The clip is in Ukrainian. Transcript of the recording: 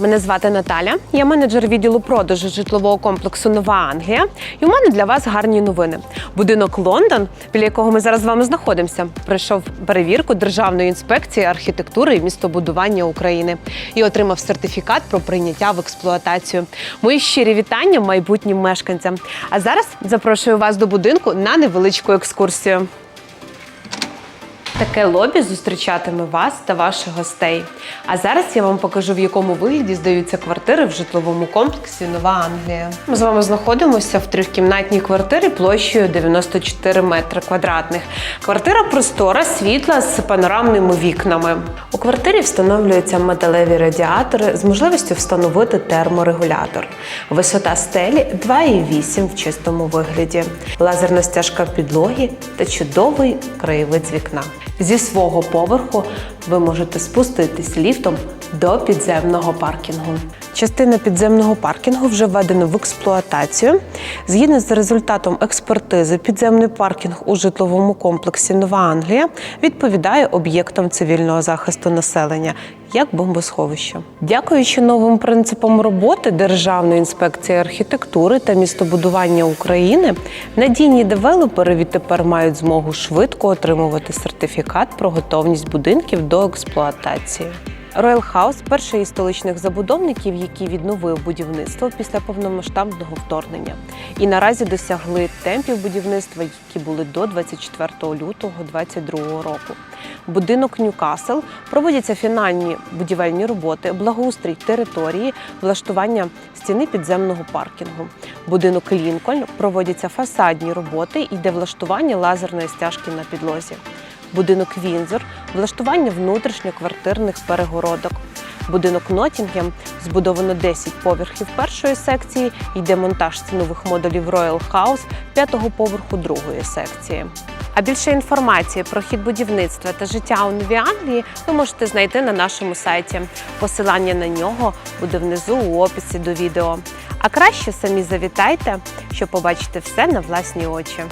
Мене звати Наталя. Я менеджер відділу продажу житлового комплексу Нова Англія. І у мене для вас гарні новини. Будинок Лондон, біля якого ми зараз з вами знаходимося, пройшов перевірку Державної інспекції архітектури і містобудування України і отримав сертифікат про прийняття в експлуатацію. Мої щирі вітання майбутнім мешканцям. А зараз запрошую вас до будинку на невеличку екскурсію. Таке лобі зустрічатиме вас та ваших гостей. А зараз я вам покажу, в якому вигляді здаються квартири в житловому комплексі Нова Англія. Ми з вами знаходимося в трьохкімнатній квартирі площею 94 метри квадратних. Квартира простора, світла з панорамними вікнами. У квартирі встановлюються металеві радіатори з можливістю встановити терморегулятор. Висота стелі 2,8 в чистому вигляді, лазерна стяжка підлоги та чудовий краєвид з вікна. Зі свого поверху ви можете спуститись ліфтом до підземного паркінгу. Частина підземного паркінгу вже введена в експлуатацію. Згідно з результатом експертизи, підземний паркінг у житловому комплексі Нова Англія відповідає об'єктам цивільного захисту населення як бомбосховище. Дякуючи новим принципам роботи Державної інспекції архітектури та містобудування України, надійні девелопери відтепер мають змогу швидко отримувати сертифікат про готовність будинків до експлуатації. Royal House – перший із столичних забудовників, який відновив будівництво після повномасштабного вторгнення, і наразі досягли темпів будівництва, які були до 24 лютого 2022 року. Будинок Ньюкасл проводяться фінальні будівельні роботи, благоустрій території, влаштування стіни підземного паркінгу. Будинок Лінкольн проводяться фасадні роботи, йде влаштування лазерної стяжки на підлозі будинок Вінзор, влаштування внутрішньоквартирних перегородок. Будинок Нотінгем збудовано 10 поверхів першої секції, йде монтаж цінових модулів Royal House п'ятого поверху другої секції. А більше інформації про хід будівництва та життя у Новій Англії ви можете знайти на нашому сайті. Посилання на нього буде внизу у описі до відео. А краще самі завітайте, щоб побачити все на власні очі.